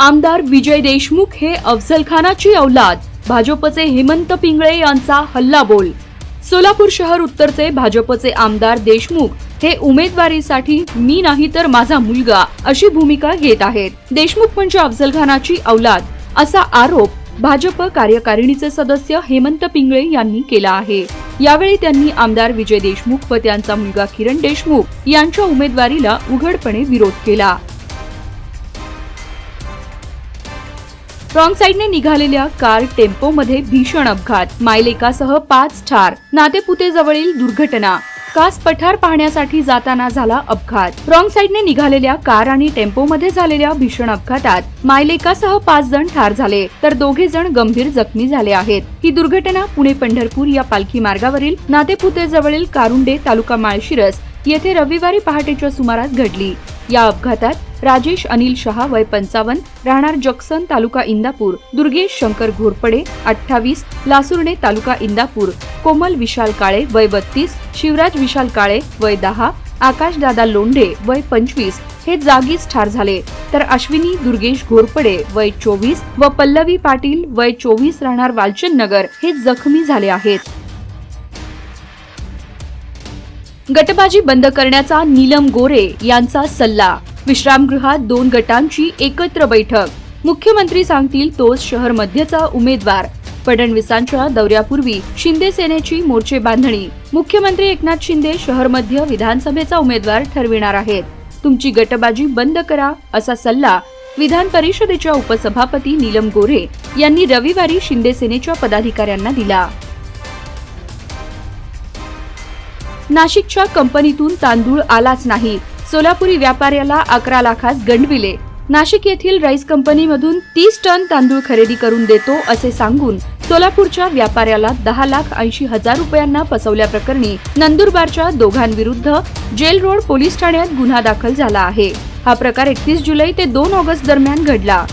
आमदार विजय देशमुख हे अफजलखानाची औलाद. भाजपचे हेमंत पिंगळे यांचा हल्लाबोल सोलापूर शहर उत्तरचे भाजपचे आमदार देशमुख हे उमेदवारीसाठी मी नाही तर माझा मुलगा अशी भूमिका घेत आहेत. देशमुख म्हणजे अफजलखानाची औलाद असा आरोप भाजप कार्यकारिणीचे सदस्य हेमंत पिंगळे यांनी केला आहे. यावेळी त्यांनी आमदार विजय देशमुख व त्यांचा मुलगा किरण देशमुख यांच्या उमेदवारीला उघडपणे विरोध केला. रॉंग साईडने निघालेल्या कार टेम्पोमध्ये भीषण अपघात. मायलेकासह पाच ठार. नातेपुते जवळील दुर्घटना. कास पठार पाहण्यासाठी जाताना झाला अपघात. रॉंग साईडने निघालेल्या कार आणि टेम्पोमध्ये झालेल्या भीषण अपघातात मायलेकासह पाच जण ठार झाले तर दोघे जण गंभीर जखमी झाले आहेत. ही दुर्घटना पुणे पंढरपूर या पालखी मार्गावरील नातेपुते जवळील कारुंडे तालुका माळशिरस येथे रविवारी पहाटेच्या सुमारास घडली. या अपघातात राजेश अनिल शहा वय पंचावन्न राहणार जक्सन तालुका इंदापूर दुर्गेश शंकर घोरपडे अठ्ठावीस लासुर्णे तालुका इंदापूर कोमल विशाल काळे वय बत्तीस शिवराज विशाल काळे वय दहा आकाशदादा लोंढे वय पंचवीस हे जागीच ठार झाले. तर अश्विनी दुर्गेश घोरपडे वय चोवीस व पल्लवी पाटील वय चोवीस राहणार वालचंद नगर हे जखमी झाले आहेत. गटबाजी बंद करण्याचा नीलम गोरे यांचा सल्ला. विश्रामगृहात दोन गटांची एकत्र बैठक. मुख्यमंत्री सांगतील तोच शहर मध्यचा उमेदवार. फडणवीसांच्या दौऱ्यापूर्वी शिंदे सेनेची मोर्चे बांधणी. मुख्यमंत्री एकनाथ शिंदे शहर मध्य विधानसभेचा उमेदवार ठरविणार आहेत. तुमची गटबाजी बंद करा असा सल्ला विधान परिषदेच्या उपसभापती नीलम गोरे यांनी रविवारी शिंदे सेनेच्या पदाधिकाऱ्यांना दिला. नाशिकच्या कंपनीतून तांदूळ आलाच नाही. सोलापुरी व्यापाऱ्याला अकरा लाखास गंडविले. नाशिक येथील राईस कंपनीमधून तीस टन तांदूळ खरेदी करून देतो असे सांगून सोलापूरच्या व्यापाऱ्याला दहा लाख ऐंशी हजार रुपयांना फसवल्याप्रकरणी नंदुरबारच्या दोघांविरुद्ध जेल रोड पोलीस ठाण्यात गुन्हा दाखल झाला आहे. हा प्रकार एकतीस जुलै ते दोन ऑगस्ट दरम्यान घडला.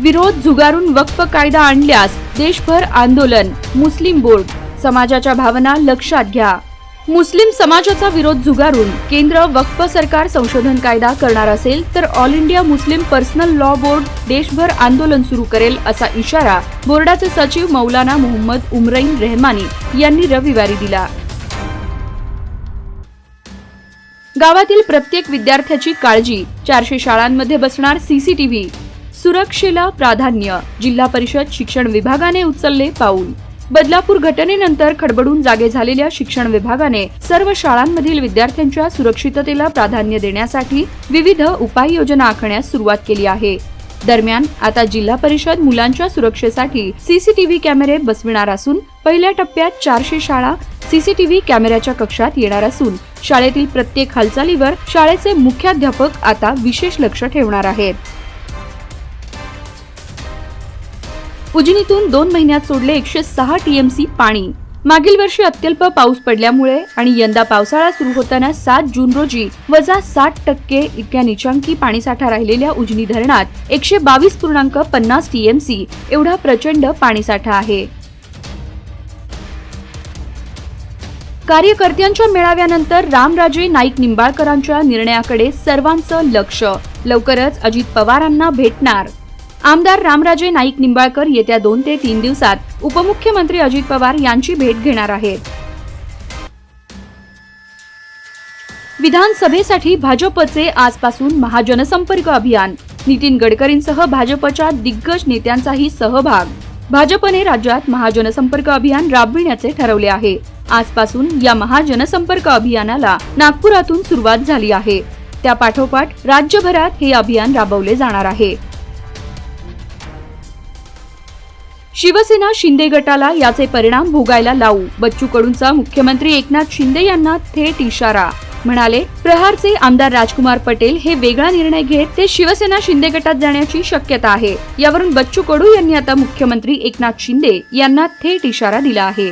विरोध झुगारून वक्फ कायदा आणल्यास देशभर आंदोलन मुस्लिम बोर्ड. समाजाच्या भावना लक्षात घ्या. मुस्लिम समाजाचा विरोध झुगारून केंद्र वक्फ सरकार संशोधन कायदा करणार असेल तर All India Muslim Personal Law Board देशभर आंदोलन सुरू करेल असा इशारा बोर्डाचे सचिव मौलाना मोहम्मद उमरईन रेहमानी यांनी रविवारी दिला. गावातील प्रत्येक विद्यार्थ्याची काळजी. चारशे शाळांमध्ये बसणार सीसीटीव्ही सुरक्षेला प्राधान्य. जिल्हा परिषद शिक्षण विभागाने उचलले पाऊल. बदलापूर घटनेनंतर खडबडून जागे झालेल्या शिक्षण विभागाने सर्व शाळांमधील विद्यार्थ्यांच्या सुरक्षिततेला प्राधान्य देण्यासाठी विविध उपाययोजना आखण्यास सुरुवात केली आहे. दरम्यान आता जिल्हा परिषद मुलांच्या सुरक्षेसाठी सीसीटीव्ही कॅमेरे बसविणार असून पहिल्या टप्प्यात चारशे शाळा सीसीटीव्ही कॅमेऱ्याच्या कक्षात येणार असून शाळेतील प्रत्येक हालचालीवर शाळेचे मुख्याध्यापक आता विशेष लक्ष ठेवणार आहेत. उजनीतून दोन महिन्यात सोडले एकशे सहा टीएमसी पाणी. मागील वर्षी अत्यल्प पाऊस पडल्यामुळे आणि यंदा पावसाळा सुरू होताना सात जून रोजी वजा साठ टक्के इतक्या निचांकी पाणीसाठा राहिलेल्या उजनी धरणात एकशे बावीस पूर्णांक पन्नास टीएमसी एवढा प्रचंड पाणीसाठा आहे. कार्यकर्त्यांच्या मेळाव्यानंतर रामराजे नाईक निंबाळकरांच्या निर्णयाकडे सर्वांचं लक्ष. लवकरच अजित पवारांना भेटणार. आमदार रामराजे नाईक निंबाळकर येत्या दोन ते तीन दिवसात उपमुख्यमंत्री अजित पवार यांची भेट घेणार आहेत. विधानसभेसाठी भाजपचे आजपासून महाजनसंपर्क अभियान. नितीन गडकरींसह भाजपच्या दिग्गज नेत्यांचाही सहभाग. भाजपने राज्यात महाजनसंपर्क अभियान राबविण्याचे ठरवले आहे. आजपासून या महाजनसंपर्क अभियानाला नागपुरातून सुरुवात झाली आहे. त्या पाठोपाठ राज्यभरात हे अभियान राबवले जाणार आहे. शिवसेना शिंदे गटाला याचे परिणाम भोगायला लावू. बच्चू कडूंचा मुख्यमंत्री एकनाथ शिंदे यांना थेट इशारा. म्हणाले प्रहारचे आमदार राजकुमार पटेल हे वेगळा निर्णय घेत ते शिवसेना शिंदे गटात जाण्याची शक्यता आहे. यावरून बच्चू कडू यांनी आता मुख्यमंत्री एकनाथ शिंदे यांना थेट इशारा दिला आहे.